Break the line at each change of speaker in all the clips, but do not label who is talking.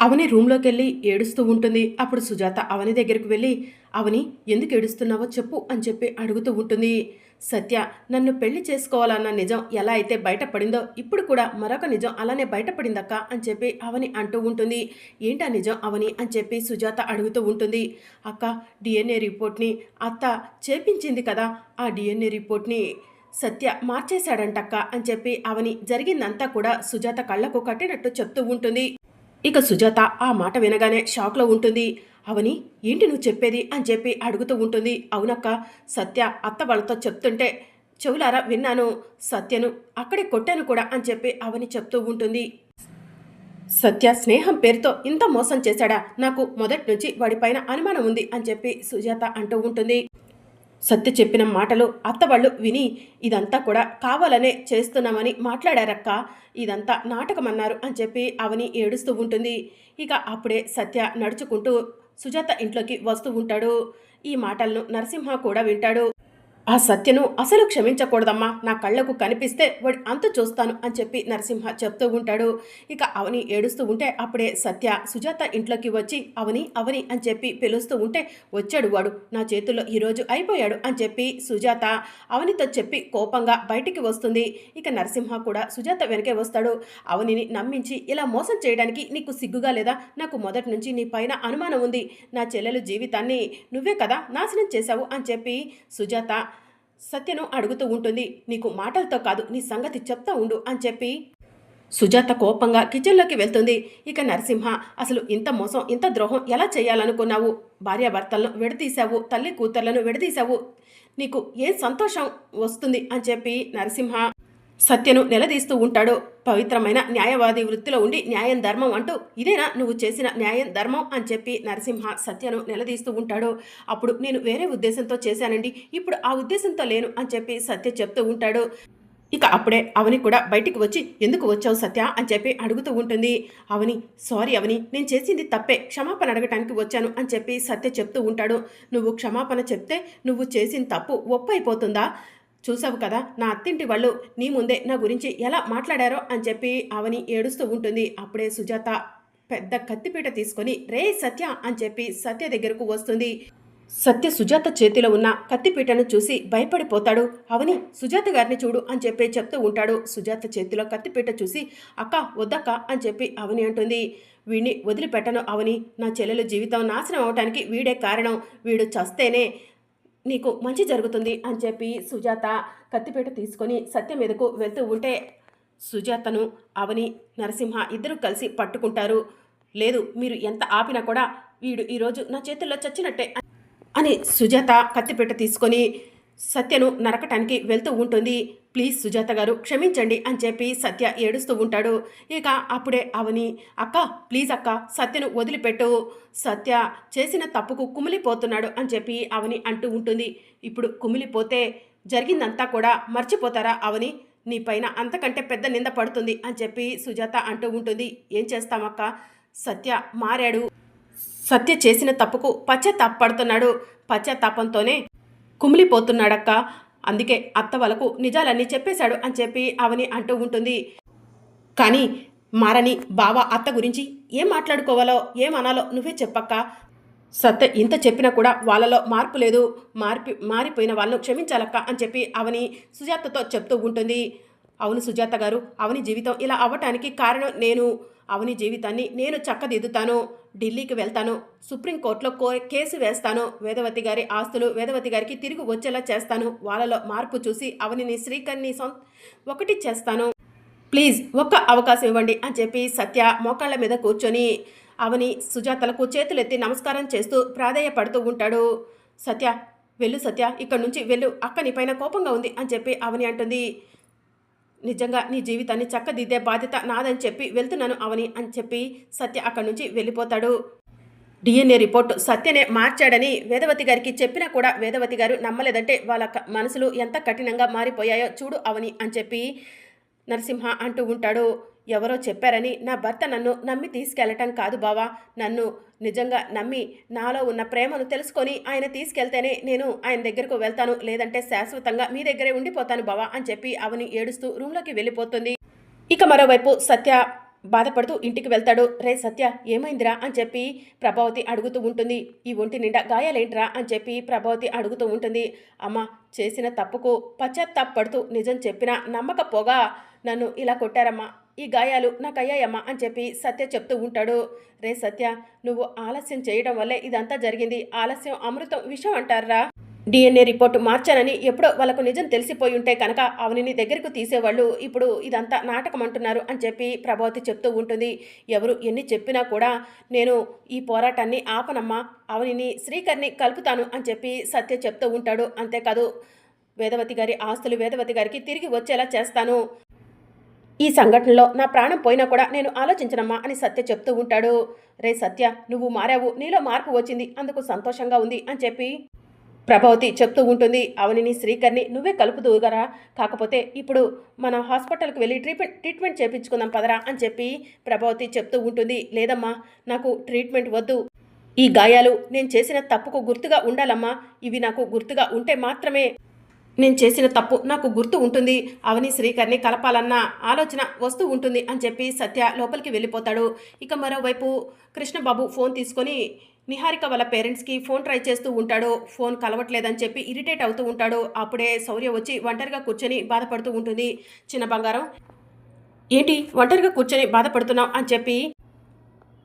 అవని రూమ్లోకి వెళ్ళి ఏడుస్తూ ఉంటుంది. అప్పుడు సుజాత అవని దగ్గరికి వెళ్ళి అవని ఎందుకు ఏడుస్తున్నావో చెప్పు అని చెప్పి అడుగుతూ ఉంటుంది. సత్య నన్ను పెళ్ళి చేసుకోవాలన్న నిజం ఎలా అయితే బయటపడిందో ఇప్పుడు కూడా మరొక నిజం అలానే బయటపడిందక్క అని చెప్పి అవని అంటూ ఉంటుంది. ఏంటా నిజం అవని అని చెప్పి సుజాత అడుగుతూ ఉంటుంది. అక్క డిఎన్ఏ రిపోర్ట్ని అత్త చేపించింది కదా ఆ డిఎన్ఏ రిపోర్ట్ని సత్య మార్చేశాడంటక్క అని చెప్పి అవని జరిగిందంతా కూడా సుజాత కళ్ళకు కట్టినట్టు చెప్తూ ఉంటుంది. ఇక సుజాత ఆ మాట వినగానే షాక్లో ఉంటుంది. అవని ఏంటి నువ్వు చెప్పేది? అని చెప్పి అడుగుతూ ఉంటుంది. అవునక్క సత్య అత్త వాళ్ళతో చెప్తుంటే చెవులారా విన్నాను. సత్యను అక్కడే కొట్టాను కూడా అని చెప్పి అవని చెప్తూ ఉంటుంది. సత్య స్నేహం పేరుతో ఇంత మోసం చేశాడా? నాకు మొదటి నుంచి వాడిపైన అనుమానం ఉంది అని చెప్పి సుజాత అంటూ ఉంటుంది. సత్య చెప్పిన మాటలు అత్తవాళ్ళు విని ఇదంతా కూడా కావాలనే చేస్తున్నామని మాట్లాడారక్క. ఇదంతా నాటకమన్నారు అని చెప్పి అవని ఏడుస్తూ ఉంటుంది. ఇక అప్పుడే సత్య నడుచుకుంటూ సుజాత ఇంట్లోకి వస్తూ ఉంటాడు. ఈ మాటలను నరసింహ కూడా వింటాడు. ఆ సత్యను అసలు క్షమించకూడదమ్మా. నా కళ్ళకు కనిపిస్తే వాడు అంత చూస్తాను అని చెప్పి నరసింహ చెప్తూ ఉంటాడు. ఇక అవని ఏడుస్తూ ఉంటే అప్పుడే సత్య సుజాత ఇంట్లోకి వచ్చి అవని అవని అని చెప్పి పిలుస్తూ ఉంటే వచ్చాడు వాడు. నా చేతుల్లో ఈరోజు అయిపోయాడు అని చెప్పి సుజాత అవనితో చెప్పి కోపంగా బయటికి వస్తుంది. ఇక నరసింహ కూడా సుజాత వెనకే వస్తాడు. అవనిని నమ్మించి ఇలా మోసం చేయడానికి నీకు సిగ్గుగా లేదా? నాకు మొదటి నుంచి నీ పైన అనుమానం ఉంది. నా చెల్లెలు జీవితాన్ని నువ్వే కదా నాశనం చేశావు అని చెప్పి సుజాత సత్యను అడుగుతూ ఉంటుంది. నీకు మాటలతో కాదు నీ సంగతి చెప్తా ఉండు అని చెప్పి సుజాత కోపంగా కిచెన్లోకి వెళ్తుంది. ఇక నరసింహ అసలు ఇంత మోసం ఇంత ద్రోహం ఎలా చేయాలనుకున్నావు? భార్యాభర్తలను విడదీశావు తల్లి కూతుర్లను విడదీశావు. నీకు ఏం సంతోషం వస్తుంది అని చెప్పి నరసింహ సత్యను నిలదీస్తూ ఉంటాడు. పవిత్రమైన న్యాయవాది వృత్తిలో ఉండి న్యాయం ధర్మం అంటూ ఇదేనా నువ్వు చేసిన న్యాయం ధర్మం అని చెప్పి నరసింహ సత్యను నిలదీస్తూ ఉంటాడు. అప్పుడు నేను వేరే ఉద్దేశంతో చేశానండి. ఇప్పుడు ఆ ఉద్దేశంతో లేను అని చెప్పి సత్య చెప్తూ ఉంటాడు. ఇక అప్పుడే అవని కూడా బయటికి వచ్చి ఎందుకు వచ్చావు సత్య? అని చెప్పి అడుగుతూ ఉంటుంది. అవని సారీ అవని నేను చేసింది తప్పే. క్షమాపణ అడగటానికి వచ్చాను అని చెప్పి సత్య చెప్తూ ఉంటాడు. నువ్వు క్షమాపణ చెప్తే నువ్వు చేసిన తప్పు ఒప్పైపోతుందా? చూసావు కదా నా అత్తింటి వాళ్ళు నీ ముందే నా గురించి ఎలా మాట్లాడారో అని చెప్పి అవని ఏడుస్తూ ఉంటుంది. అప్పుడే సుజాత పెద్ద కత్తిపీట తీసుకొని రే సత్య అని చెప్పి సత్య దగ్గరకు వస్తుంది. సత్య సుజాత చేతిలో ఉన్న కత్తిపీటను చూసి భయపడిపోతాడు. అవని సుజాత గారిని చూడు అని చెప్పి చెప్తూ ఉంటాడు. సుజాత చేతిలో కత్తిపీట చూసి అక్క వద్దక్క అని చెప్పి అవని అంటుంది. వీడిని వదిలిపెట్టను అవని నా చెల్లెల జీవితం నాశనం అవటానికి వీడే కారణం. వీడు చస్తేనే నీకు మంచి జరుగుతుంది అని చెప్పి సుజాత కత్తిపీట తీసుకొని సత్య మీదకు వెళ్తూ ఉంటే సుజాతను అవని నరసింహ ఇద్దరు కలిసి పట్టుకుంటారు. లేదు మీరు ఎంత ఆపినా కూడా వీడు ఈరోజు నా చేతుల్లో చచ్చినట్టే అని సుజాత కత్తిపీట తీసుకొని సత్యను నరకటానికి వెళ్తూ ఉంటుంది. ప్లీజ్ సుజాత గారు క్షమించండి అని చెప్పి సత్య ఏడుస్తూ ఉంటాడు. ఇక అప్పుడే అవని అక్క ప్లీజ్ అక్క సత్యను వదిలిపెట్టు. సత్య చేసిన తప్పుకు కుమిలిపోతున్నాడు అని చెప్పి అవని అంటూ ఉంటుంది. ఇప్పుడు కుమిలిపోతే జరిగిందంతా కూడా మర్చిపోతారా అవని? నీ పైన అంతకంటే పెద్ద నింద పడుతుంది అని చెప్పి సుజాత అంటూ ఉంటుంది. ఏం చేస్తామక్క సత్య మారాడు. సత్య చేసిన తప్పుకు పశ్చాత్తాపడుతున్నాడు పశ్చాత్తాపంతోనే కుమిలిపోతున్నాడక్క. అందుకే అత్త వాళ్ళకు నిజాలన్నీ చెప్పేశాడు అని చెప్పి అవని అంటూ ఉంటుంది. కానీ మారని బావ అత్త గురించి ఏం మాట్లాడుకోవాలో ఏమనాలో నువ్వే చెప్పక్క. సత్య ఇంత చెప్పినా కూడా వాళ్ళలో మార్పు లేదు. మార్పి మారిపోయిన వాళ్ళను క్షమించాలక్క అని చెప్పి అవని సుజాతతో చెప్తూ ఉంటుంది. అవును సుజాత గారు అవని జీవితం ఇలా అవ్వటానికి కారణం నేను. అవని జీవితాన్ని నేను చక్కదిద్దుతాను ఢిల్లీకి వెళ్తాను సుప్రీంకోర్టులో కో కేసు వేస్తాను వేదవతి గారి ఆస్తులు వేదవతి గారికి తిరిగి వచ్చేలా చేస్తాను వాళ్ళలో మార్పు చూసి అవనిని శ్రీకర్ని సొంత ఒకటి చేస్తాను. ప్లీజ్ ఒక్క అవకాశం ఇవ్వండి అని చెప్పి సత్య మోకాళ్ళ మీద కూర్చొని అవని సుజాతలకు చేతులెత్తి నమస్కారం చేస్తూ ప్రాధేయపడుతూ ఉంటాడు. సత్య వెళ్ళు సత్య ఇక్కడి నుంచి వెళ్ళు అక్క పైన కోపంగా ఉంది అని చెప్పి అవని అంటుంది. నిజంగా నీ జీవితాన్ని చక్కదిద్దే బాధ్యత నాదని చెప్పి వెళ్తున్నాను అవని అని చెప్పి సత్య అక్కడి నుంచి వెళ్ళిపోతాడు. డిఎన్ఏ రిపోర్ట్ సత్యనే మార్చాడని వేదవతి గారికి చెప్పినా కూడా వేదవతి గారు నమ్మలేదంటే వాళ్ళ మనసులు ఎంత కఠినంగా మారిపోయాయో చూడు అవని అని చెప్పి నరసింహ అంటూ ఉంటాడు. ఎవరో చెప్పారని నా భర్త నన్ను నమ్మి తీసుకెళ్ళటం కాదు బావా. నన్ను నిజంగా నమ్మి నాలో ఉన్న ప్రేమను తెలుసుకొని ఆయన తీసుకెళ్తేనే నేను ఆయన దగ్గరకు వెళ్తాను. లేదంటే శాశ్వతంగా మీ దగ్గరే ఉండిపోతాను బావా అని చెప్పి అవని ఏడుస్తూ రూమ్లోకి వెళ్ళిపోతుంది. ఇక మరోవైపు సత్య బాధపడుతూ ఇంటికి వెళ్తాడు. రే సత్య ఏమైందిరా? అని చెప్పి ప్రభావతి అడుగుతూ ఉంటుంది. ఈ ఒంటి నిండా గాయాలేంట్రా? అని చెప్పి ప్రభావతి అడుగుతూ ఉంటుంది. అమ్మ చేసిన తప్పుకు పశ్చాత్తాపడుతూ నిజం చెప్పినా నమ్మకపోగా నన్ను ఇలా కొట్టారమ్మా. ఈ గాయాలు నాకయ్యాయమ్మా. అని చెప్పి సత్య చెప్తూ ఉంటాడు. రే సత్య నువ్వు ఆలస్యం చేయడం వల్లే ఇదంతా జరిగింది. ఆలస్యం అమృతం విషయం అంటారా? డిఎన్ఏ రిపోర్ట్ మార్చానని ఎప్పుడో వాళ్ళకు నిజం తెలిసిపోయి ఉంటే కనుక అవనిని దగ్గరకు తీసేవాళ్ళు ఇప్పుడు ఇదంతా నాటకం అంటున్నారు అని చెప్పి ప్రభావతి చెప్తూ ఉంటుంది. ఎవరు ఎన్ని చెప్పినా కూడా నేను ఈ పోరాటాన్ని ఆపనమ్మా అవనిని శ్రీకర్ని కలుపుతాను అని చెప్పి సత్య చెప్తూ ఉంటాడు. అంతేకాదు వేదవతి గారి ఆస్తులు వేదవతి గారికి తిరిగి వచ్చేలా చేస్తాను. ఈ సంఘటనలో నా ప్రాణం పోయినా కూడా నేను ఆలోచించనమ్మా అని సత్య చెప్తూ ఉంటాడు. రే సత్య నువ్వు మారావు నీలో మార్పు వచ్చింది అందుకు సంతోషంగా ఉంది అని చెప్పి ప్రభావతి చెప్తూ ఉంటుంది అవనిని శ్రీకర్ని నువ్వే కలుపు దూగరా కాకపోతే ఇప్పుడు మన హాస్పిటల్కి వెళ్ళి ట్రీట్మెంట్ ట్రీట్మెంట్ చేయించుకుందాం పదరా అని చెప్పి ప్రభావతి చెప్తూ ఉంటుంది. లేదమ్మా నాకు ట్రీట్మెంట్ వద్దు. ఈ గాయాలు నేను చేసిన తప్పుకు గుర్తుగా ఉండాలమ్మా. ఇవి నాకు గుర్తుగా ఉంటే మాత్రమే నేను చేసిన తప్పు నాకు గుర్తు ఉంటుంది. అవని శ్రీకర్ని కలపాలన్న ఆలోచన వస్తూ ఉంటుంది అని చెప్పి సత్య లోపలికి వెళ్ళిపోతాడు. ఇక మరోవైపు కృష్ణబాబు ఫోన్ తీసుకొని నిహారిక వాళ్ళ పేరెంట్స్కి ఫోన్ ట్రై చేస్తూ ఉంటాడు ఫోన్ కలవట్లేదని చెప్పి ఇరిటేట్ అవుతూ ఉంటాడు అప్పుడే శౌర్య వచ్చి ఒంటరిగా కూర్చొని బాధపడుతూ ఉంటుంది. చిన్న బంగారం ఏంటి ఒంటరిగా కూర్చొని బాధపడుతున్నావు? అని చెప్పి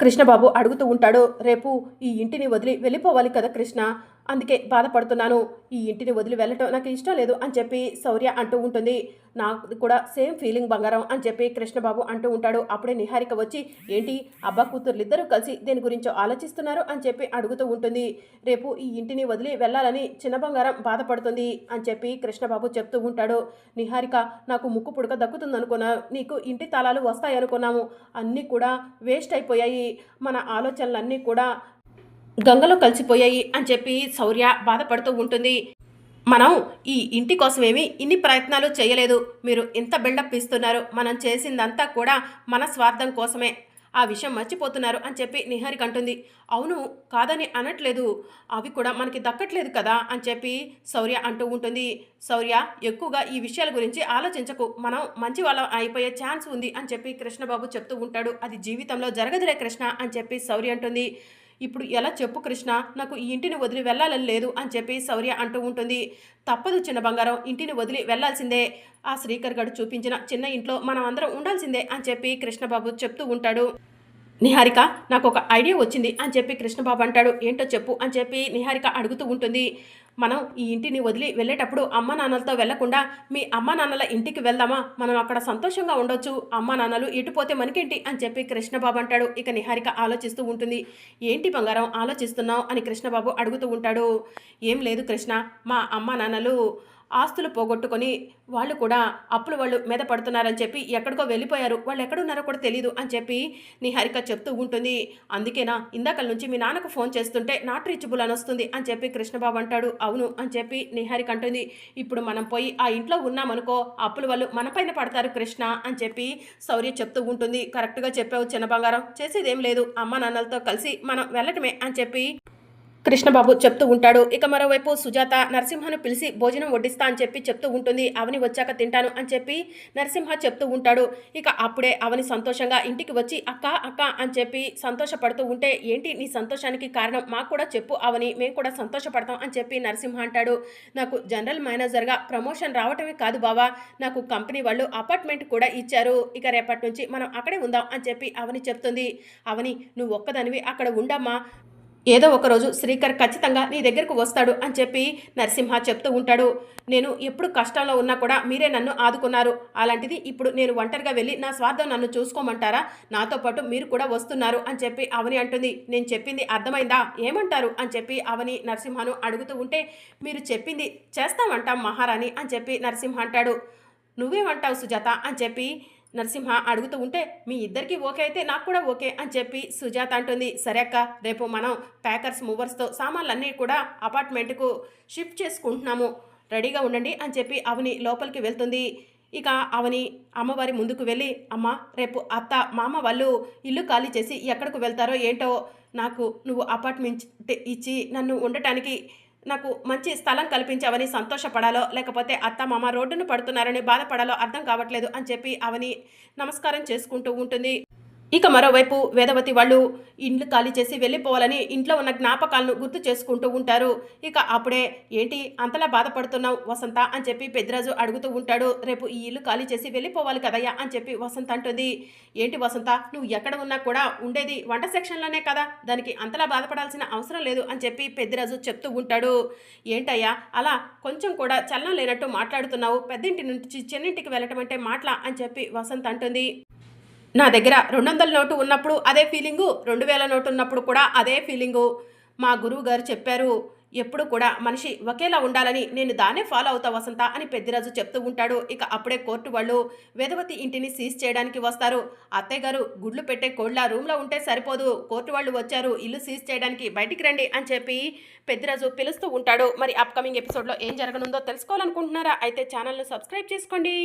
కృష్ణబాబు అడుగుతూ ఉంటాడు. రేపు ఈ ఇంటిని వదిలి వెళ్ళిపోవాలి కదా కృష్ణ అందుకే బాధపడుతున్నాను. ఈ ఇంటిని వదిలి వెళ్ళటం నాకు ఇష్టం లేదు అని చెప్పి శౌర్య అంటూ ఉంటుంది. నాకు కూడా సేమ్ ఫీలింగ్ బంగారం అని చెప్పి కృష్ణబాబు అంటూ ఉంటాడు. అప్పుడే నిహారిక వచ్చి ఏంటి అబ్బా కూతుర్లు ఇద్దరూ కలిసి దేని గురించో ఆలోచిస్తున్నారు? అని చెప్పి అడుగుతూ ఉంటుంది. రేపు ఈ ఇంటిని వదిలి వెళ్ళాలని చిన్న బంగారం బాధపడుతుంది అని చెప్పి కృష్ణబాబు చెప్తూ ఉంటాడు. నిహారిక నాకు ముక్కు పుడక దక్కుతుందనుకున్నా నీకు ఇంటి తాళాలు వస్తాయనుకున్నాము అన్నీ కూడా వేస్ట్ అయిపోయాయి. మన ఆలోచనలన్నీ కూడా గంగలో కలిసిపోయాయి అని చెప్పి శౌర్య బాధపడుతూ ఉంటుంది. మనం ఈ ఇంటి కోసమేమి ఇన్ని ప్రయత్నాలు చేయలేదు. మీరు ఇంత బిల్డప్ ఇస్తున్నారు. మనం చేసిందంతా కూడా మన స్వార్థం కోసమే. ఆ విషయం మర్చిపోతున్నారు అని చెప్పి నిహారిక అంటుంది. అవును కాదని అనట్లేదు. అవి కూడా మనకి దక్కట్లేదు కదా అని చెప్పి శౌర్య అంటూ ఉంటుంది. శౌర్య ఎక్కువగా ఈ విషయాల గురించి ఆలోచించకు. మనం మంచి వాళ్ళం అయిపోయే ఛాన్స్ ఉంది అని చెప్పి కృష్ణబాబు చెప్తూ ఉంటాడు. అది జీవితంలో జరగదులే కృష్ణ అని చెప్పి శౌర్య అంటుంది. ఇప్పుడు ఎలా చెప్పు కృష్ణ? నాకు ఈ ఇంటిని వదిలి వెళ్ళాలని లేదు అని చెప్పి శౌర్య అంటూ ఉంటుంది. తప్పదు చిన్న బంగారం ఇంటిని వదిలి వెళ్ళాల్సిందే. ఆ శ్రీకర్ గడు చూపించిన చిన్న ఇంట్లో మనం అందరం ఉండాల్సిందే అని చెప్పి కృష్ణబాబు చెప్తూ ఉంటాడు. నిహారిక నాకు ఒక ఐడియా వచ్చింది అని చెప్పి కృష్ణబాబు అంటాడు. ఏంటో చెప్పు అని చెప్పి నిహారిక అడుగుతూ ఉంటుంది. మనం ఈ ఇంటిని వదిలి వెళ్ళేటప్పుడు అమ్మ నాన్నలతో వెళ్ళకుండా మీ అమ్మ నాన్నల ఇంటికి వెళ్దామా? మనం అక్కడ సంతోషంగా ఉండొచ్చు. అమ్మ నాన్నలు ఇటుపోతే మనకేంటి అని చెప్పి కృష్ణబాబు అంటాడు. ఇక నిహారిక ఆలోచిస్తూ ఉంటుంది. ఏంటి బంగారం? ఆలోచిస్తున్నావు అని కృష్ణబాబు అడుగుతూ ఉంటాడు. ఏం లేదు కృష్ణ మా అమ్మ నాన్నలు ఆస్తులు పోగొట్టుకొని వాళ్ళు కూడా అప్పులు వాళ్ళు మీద పడుతున్నారని చెప్పి ఎక్కడికో వెళ్ళిపోయారు. వాళ్ళు ఎక్కడున్నారో కూడా తెలియదు అని చెప్పి నిహారిక చెప్తూ ఉంటుంది. అందుకేనా? ఇందాకల నుంచి మీ నాన్నకు ఫోన్ చేస్తుంటే నాట్ రీచబుల్ అని వస్తుంది అని చెప్పి కృష్ణబాబు అంటాడు. అవును అని చెప్పి నిహారిక అంటుంది. ఇప్పుడు మనం పోయి ఆ ఇంట్లో ఉన్నామనుకో అప్పులు వాళ్ళు మనపైన పడతారు కృష్ణ అని చెప్పి శౌర్య చెప్తూ ఉంటుంది. కరెక్ట్గా చెప్పావు చిన్న బంగారం. చేసేదేం లేదు. అమ్మ నాన్నలతో కలిసి మనం వెళ్ళటమే అని చెప్పి కృష్ణబాబు చెప్తూ ఉంటాడు. ఇక మరోవైపు సుజాత నరసింహను పిలిచి భోజనం వడ్డిస్తా అని చెప్పి చెప్తూ ఉంటుంది. అవని వచ్చాక తింటాను అని చెప్పి నరసింహ చెప్తూ ఉంటాడు. ఇక అప్పుడే అవని సంతోషంగా ఇంటికి వచ్చి అక్క అక్క అని చెప్పి సంతోషపడుతూ ఉంటే ఏంటి నీ సంతోషానికి కారణం? మాకు కూడా చెప్పు అవని మేము కూడా సంతోషపడతాం అని చెప్పి నరసింహ అంటాడు. నాకు జనరల్ మేనేజర్గా ప్రమోషన్ రావటమే కాదు బావా నాకు కంపెనీ వాళ్ళు అపార్ట్మెంట్ కూడా ఇచ్చారు. ఇక రేపటి నుంచి మనం అక్కడే ఉందాం అని చెప్పి అవని చెప్తుంది. అవని నువ్వు ఒక్కదానివి అక్కడ ఉండమ్మా. ఏదో ఒకరోజు శ్రీకర్ ఖచ్చితంగా నీ దగ్గరకు వస్తాడు అని చెప్పి నరసింహ చెప్తూ ఉంటాడు. నేను ఎప్పుడు కష్టంలో ఉన్నా కూడా మీరే నన్ను ఆదుకున్నారు. అలాంటిది ఇప్పుడు నేను ఒంటరిగా వెళ్ళి నా స్వార్థం నన్ను చూసుకోమంటారా? నాతో పాటు మీరు కూడా వస్తున్నారు అని చెప్పి అవని అంటుంది. నేను చెప్పింది అర్థమైందా? ఏమంటారు? అని చెప్పి అవని నరసింహను అడుగుతూ ఉంటే మీరు చెప్పింది చేస్తామంటాం మహారాణి అని చెప్పి నరసింహ అంటాడు. నువ్వేమంటావు సుజాత? అని చెప్పి నరసింహ అడుగుతూ ఉంటే మీ ఇద్దరికి ఓకే అయితే నాకు కూడా ఓకే అని చెప్పి సుజాత అంటుంది. సరే అక్క రేపు మనం ప్యాకర్స్ మూవర్స్తో సామాన్లన్నీ కూడా అపార్ట్మెంట్కు షిఫ్ట్ చేసుకుంటున్నాము. రెడీగా ఉండండి అని చెప్పి అవని లోపలికి వెళ్తుంది. ఇక అవని అమ్మవారి ముందుకు వెళ్ళి అమ్మ రేపు అత్త మామ వాళ్ళు ఇల్లు ఖాళీ చేసి ఎక్కడికి వెళ్తారో ఏంటో నాకు నువ్వు అపార్ట్మెంట్ ఇచ్చి నన్ను ఉండటానికి నాకు మంచి స్థలం కల్పించావని సంతోషపడాలో లేకపోతే అత్త మామ రోడ్డును పడుతున్నారని బాధపడాలో అర్థం కావట్లేదు అని చెప్పి అవని నమస్కారం చేసుకుంటూ ఉంటుంది. ఇక మరోవైపు వేదవతి వాళ్ళు ఇండ్లు ఖాళీ చేసి వెళ్ళిపోవాలని ఇంట్లో ఉన్న జ్ఞాపకాలను గుర్తు చేసుకుంటూ ఉంటారు. ఇక అప్పుడే ఏంటి అంతలా బాధపడుతున్నావు వసంత? అని చెప్పి పెద్దిరాజు అడుగుతూ ఉంటాడు. రేపు ఈ ఇల్లు ఖాళీ చేసి వెళ్ళిపోవాలి కదయ్యా? అని చెప్పి వసంత అంటుంది. ఏంటి వసంత నువ్వు ఎక్కడ ఉన్నా కూడా ఉండేది వంట సెక్షన్లోనే కదా? దానికి అంతలా బాధపడాల్సిన అవసరం లేదు అని చెప్పి పెద్దిరాజు చెప్తూ ఉంటాడు. ఏంటయ్యా అలా కొంచెం కూడా చలనం లేనట్టు మాట్లాడుతున్నావు. పెద్దింటి నుంచి చిన్నింటికి వెళ్ళటం అంటే మాటలా? అని చెప్పి వసంత అంటుంది. నా దగ్గర రెండు వందల నోటు ఉన్నప్పుడు అదే ఫీలింగు రెండు వేల నోటు ఉన్నప్పుడు కూడా అదే ఫీలింగు. మా గురువు గారు చెప్పారు ఎప్పుడు కూడా మనిషి ఒకేలా ఉండాలని నేను దాన్నే ఫాలో అవుతా వసంత అని పెద్దిరాజు చెప్తూ ఉంటాడు. ఇక అప్పుడే కోర్టు వాళ్ళు వేదవతి ఇంటిని సీజ్ చేయడానికి వస్తారు. అత్తయ్య గారు గుడ్లు పెట్టే కోళ్ళ రూమ్లో ఉంటే సరిపోదు. కోర్టు వాళ్ళు వచ్చారు ఇల్లు సీజ్ చేయడానికి బయటికి రండి అని చెప్పి పెద్దిరాజు పిలుస్తూ ఉంటాడు. మరి అప్కమింగ్ ఎపిసోడ్లో ఏం జరగనుందో తెలుసుకోవాలనుకుంటున్నారా? అయితే ఛానల్ను సబ్స్క్రైబ్ చేసుకోండి.